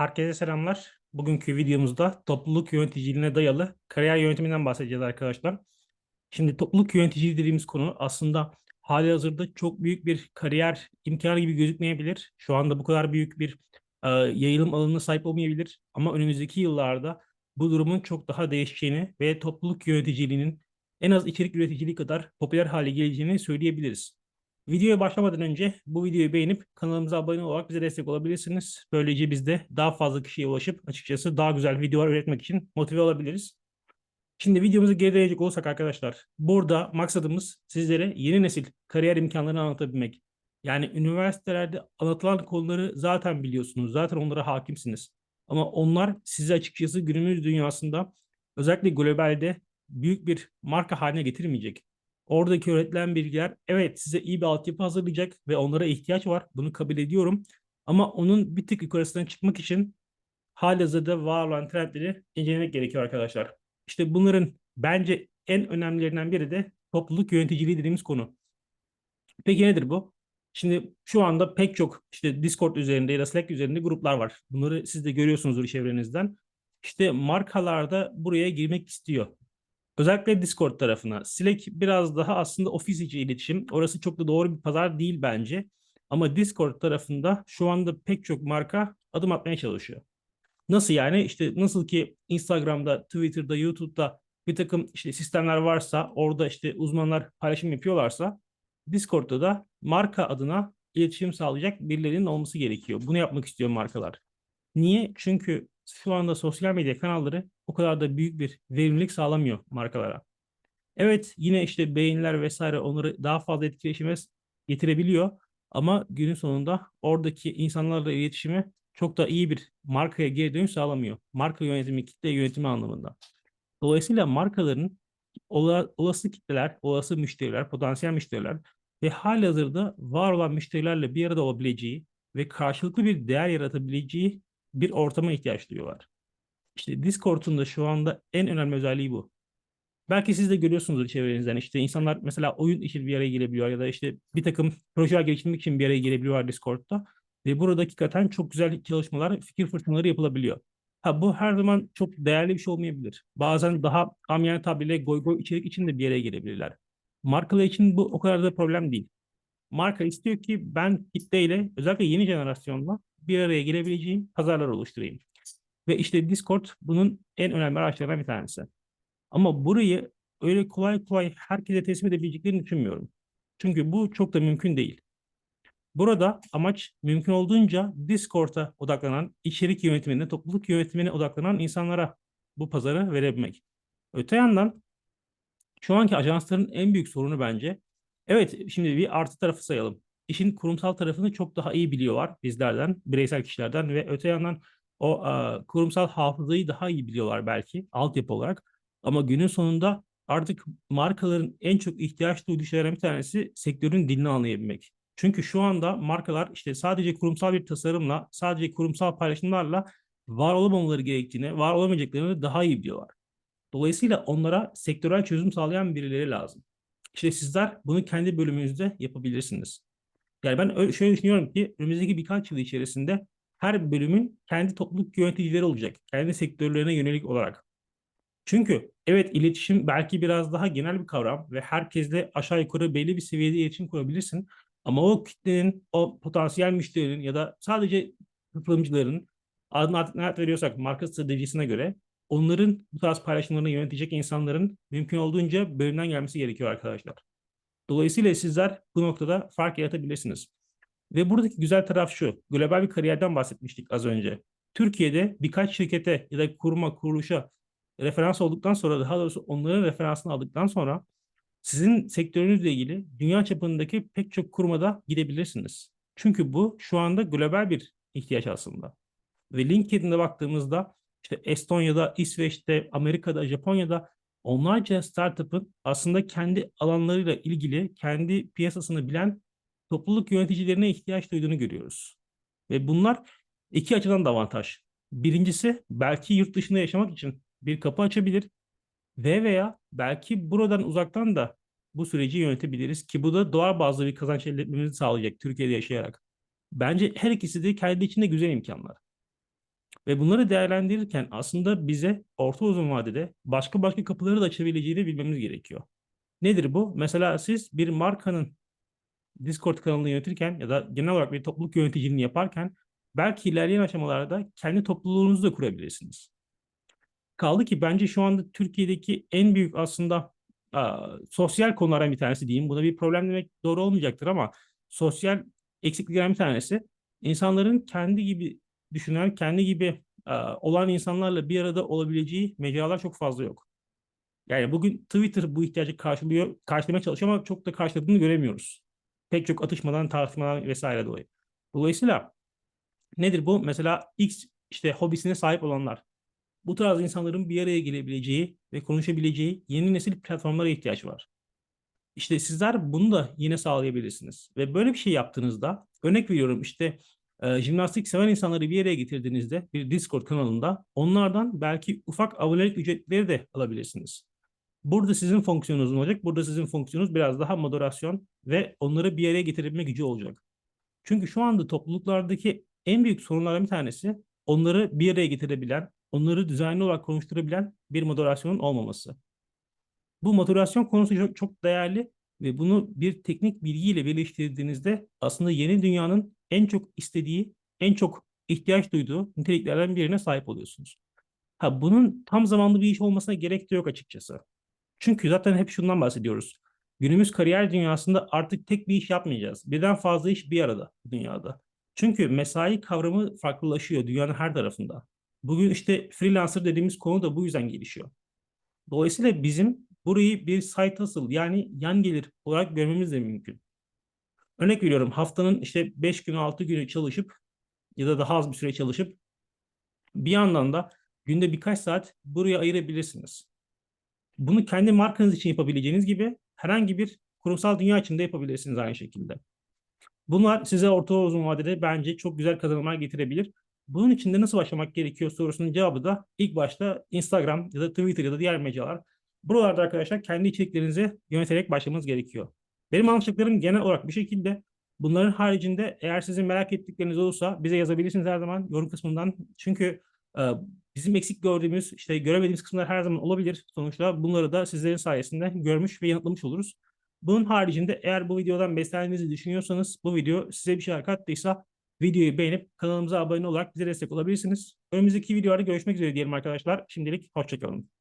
Herkese selamlar. Bugünkü videomuzda topluluk yöneticiliğine dayalı kariyer yönetiminden bahsedeceğiz arkadaşlar. Şimdi topluluk yöneticiliği dediğimiz konu aslında hali hazırda çok büyük bir kariyer imkanı gibi gözükmeyebilir. Şu anda bu kadar büyük bir e, yayılım alanına sahip olmayabilir. Ama önümüzdeki yıllarda bu durumun çok daha değişeceğini ve topluluk yöneticiliğinin en az içerik üreticiliği kadar popüler hale geleceğini söyleyebiliriz. Videoya başlamadan önce bu videoyu beğenip kanalımıza abone olarak bize destek olabilirsiniz. Böylece biz de daha fazla kişiye ulaşıp açıkçası daha güzel videolar üretmek için motive olabiliriz. Şimdi videomuzu geri dönecek olursak arkadaşlar, burada maksadımız sizlere yeni nesil kariyer imkanlarını anlatabilmek. Yani üniversitelerde anlatılan konuları zaten biliyorsunuz, zaten onlara hakimsiniz. Ama onlar sizi açıkçası günümüz dünyasında özellikle globalde büyük bir marka haline getirmeyecek. Oradaki öğretilen bilgiler evet size iyi bir altyapı hazırlayacak ve onlara ihtiyaç var. Bunu kabul ediyorum. Ama onun bir tık yukarısına çıkmak için halihazırda var olan trendleri incelemek gerekiyor arkadaşlar. İşte bunların bence en önemlilerinden biri de topluluk yöneticiliği dediğimiz konu. Peki nedir bu? Şimdi şu anda pek çok işte Discord üzerinde ya da Slack üzerinde gruplar var. Bunları siz de görüyorsunuzdur çevrenizden. İşte markalar da buraya girmek istiyor. Özellikle Discord tarafına. Slack biraz daha aslında ofis içi iletişim. Orası çok da doğru bir pazar değil bence. Ama Discord tarafında şu anda pek çok marka adım atmaya çalışıyor. Nasıl yani? İşte nasıl ki Instagram'da, Twitter'da, YouTube'da bir takım işte sistemler varsa, orada işte uzmanlar paylaşım yapıyorlarsa, Discord'da da marka adına iletişim sağlayacak birilerinin olması gerekiyor. Bunu yapmak istiyor markalar. Niye? Çünkü şu anda sosyal medya kanalları o kadar da büyük bir verimlilik sağlamıyor markalara. Evet yine işte beğeniler vesaire onları daha fazla etkileşime getirebiliyor. Ama günün sonunda oradaki insanlarla iletişimi çok da iyi bir markaya geri dönüş sağlamıyor. Marka yönetimi, kitle yönetimi anlamında. Dolayısıyla markaların olası kitleler, olası müşteriler, potansiyel müşteriler ve hali hazırda var olan müşterilerle bir arada olabileceği ve karşılıklı bir değer yaratabileceği bir ortama ihtiyaç duyuyorlar. İşte Discord'un da şu anda en önemli özelliği bu. Belki siz de görüyorsunuzdur çevrenizden. İşte insanlar mesela oyun için bir araya gelebiliyor ya da işte bir takım projeler geliştirmek için bir araya gelebiliyorlar Discord'da. Ve burada hakikaten çok güzel çalışmalar, fikir fırtınaları yapılabiliyor. Ha bu her zaman çok değerli bir şey olmayabilir. Bazen daha amiyane tabirle goy goy içerik için de bir araya gelebilirler. Markalar için bu o kadar da problem değil. Marka istiyor ki ben kitleyle özellikle yeni jenerasyonla bir araya gelebileceğim pazarlar oluşturayım. Ve işte Discord bunun en önemli araçlarından bir tanesi. Ama burayı öyle kolay kolay herkese teslim edebileceklerini düşünmüyorum. Çünkü bu çok da mümkün değil. Burada amaç mümkün olduğunca Discord'a odaklanan, içerik yönetimine, topluluk yönetimine odaklanan insanlara bu pazarı verebilmek. Öte yandan şu anki ajansların en büyük sorunu bence, evet şimdi bir artı tarafı sayalım. İşin kurumsal tarafını çok daha iyi biliyorlar bizlerden, bireysel kişilerden ve öte yandan o a, kurumsal hafızayı daha iyi biliyorlar belki altyapı olarak. Ama günün sonunda artık markaların en çok ihtiyaç duyduğu şeylerden bir tanesi sektörün dilini anlayabilmek. Çünkü şu anda markalar işte sadece kurumsal bir tasarımla, sadece kurumsal paylaşımlarla var olamamaları gerektiğini, var olamayacaklarını daha iyi biliyorlar. Dolayısıyla onlara sektörel çözüm sağlayan birileri lazım. İşte sizler bunu kendi bölümünüzde yapabilirsiniz. Yani ben şöyle düşünüyorum ki önümüzdeki birkaç yıl içerisinde her bölümün kendi topluluk yöneticileri olacak. Kendi sektörlerine yönelik olarak. Çünkü evet iletişim belki biraz daha genel bir kavram ve herkesle aşağı yukarı belli bir seviyede iletişim kurabilirsin. Ama o kitlenin, o potansiyel müşterinin ya da sadece katılımcıların artık ne veriyorsak marka stratejisine göre onların bu tarz paylaşımlarını yönetecek insanların mümkün olduğunca bölümden gelmesi gerekiyor arkadaşlar. Dolayısıyla sizler bu noktada fark yaratabilirsiniz. Ve buradaki güzel taraf şu. Global bir kariyerden bahsetmiştik az önce. Türkiye'de birkaç şirkete ya da kuruma, kuruluşa referans olduktan sonra daha doğrusu onların referansını aldıktan sonra sizin sektörünüzle ilgili dünya çapındaki pek çok kurumada gidebilirsiniz. Çünkü bu şu anda global bir ihtiyaç aslında. Ve LinkedIn'de baktığımızda işte Estonya'da, İsveç'te, Amerika'da, Japonya'da onlarca startup'ın aslında kendi alanlarıyla ilgili, kendi piyasasını bilen topluluk yöneticilerine ihtiyaç duyduğunu görüyoruz. Ve bunlar iki açıdan da avantaj. Birincisi belki yurt dışında yaşamak için bir kapı açabilir ve veya belki buradan uzaktan da bu süreci yönetebiliriz ki bu da doğal bazlı bir kazanç elde etmemizi sağlayacak Türkiye'de yaşayarak. Bence her ikisi de kendi içinde güzel imkanlar. Ve bunları değerlendirirken aslında bize orta uzun vadede başka başka kapıları da açabileceğini bilmemiz gerekiyor. Nedir bu? Mesela siz bir markanın Discord kanalını yönetirken ya da genel olarak bir topluluk yöneticiliğini yaparken belki ilerleyen aşamalarda kendi topluluğunuzu da kurabilirsiniz. Kaldı ki bence şu anda Türkiye'deki en büyük aslında aa, sosyal konulardan bir tanesi diyeyim. Buna bir problem demek doğru olmayacaktır ama sosyal eksikliklerden bir tanesi insanların kendi gibi düşünen, kendi gibi aa, olan insanlarla bir arada olabileceği mecralar çok fazla yok. Yani bugün Twitter bu ihtiyacı karşılıyor, karşılamaya çalışıyor ama çok da karşıladığını göremiyoruz. Pek çok atışmadan, tartışmadan vesaire dolayı. Dolayısıyla nedir bu? Mesela X işte hobisine sahip olanlar. Bu tarz insanların bir araya gelebileceği ve konuşabileceği yeni nesil platformlara ihtiyaç var. İşte sizler bunu da yine sağlayabilirsiniz. Ve böyle bir şey yaptığınızda örnek veriyorum işte e, jimnastik seven insanları bir araya getirdiğinizde bir Discord kanalında onlardan belki ufak abonelik ücretleri de alabilirsiniz. Burada sizin fonksiyonunuz olacak. Burada sizin fonksiyonunuz biraz daha moderasyon ve onları bir araya getirebilme gücü olacak. Çünkü şu anda topluluklardaki en büyük sorunlardan bir tanesi onları bir araya getirebilen, onları düzenli olarak konuşturabilen bir moderasyonun olmaması. Bu moderasyon konusu çok, çok değerli ve bunu bir teknik bilgiyle birleştirdiğinizde aslında yeni dünyanın en çok istediği, en çok ihtiyaç duyduğu niteliklerden birine sahip oluyorsunuz. Ha bunun tam zamanlı bir iş olmasına gerek de yok açıkçası. Çünkü zaten hep şundan bahsediyoruz. Günümüz kariyer dünyasında artık tek bir iş yapmayacağız. Birden fazla iş bir arada dünyada. Çünkü mesai kavramı farklılaşıyor dünyanın her tarafında. Bugün işte freelancer dediğimiz konu da bu yüzden gelişiyor. Dolayısıyla bizim burayı bir side hustle yani yan gelir olarak görmemiz de mümkün. Örnek veriyorum haftanın işte 5 günü 6 günü çalışıp ya da daha az bir süre çalışıp bir yandan da günde birkaç saat buraya ayırabilirsiniz. Bunu kendi markanız için yapabileceğiniz gibi herhangi bir kurumsal dünya için de yapabilirsiniz aynı şekilde. Bunlar size orta uzun vadede bence çok güzel kazanımlar getirebilir. Bunun için de nasıl başlamak gerekiyor sorusunun cevabı da ilk başta Instagram ya da Twitter ya da diğer mecralar. Buralarda arkadaşlar kendi içeriklerinizi yöneterek başlamanız gerekiyor. Benim anlattıklarım genel olarak bir şekilde bunların haricinde eğer sizin merak ettikleriniz olursa bize yazabilirsiniz her zaman yorum kısmından. Çünkü e, bizim eksik gördüğümüz, işte göremediğimiz kısımlar her zaman olabilir. Sonuçta bunları da sizlerin sayesinde görmüş ve yanıtlamış oluruz. Bunun haricinde eğer bu videodan beslendiğinizi düşünüyorsanız, bu video size bir şeyler kattıysa videoyu beğenip kanalımıza abone olarak bize destek olabilirsiniz. Önümüzdeki videolarda görüşmek üzere diyelim arkadaşlar. Şimdilik hoşçakalın.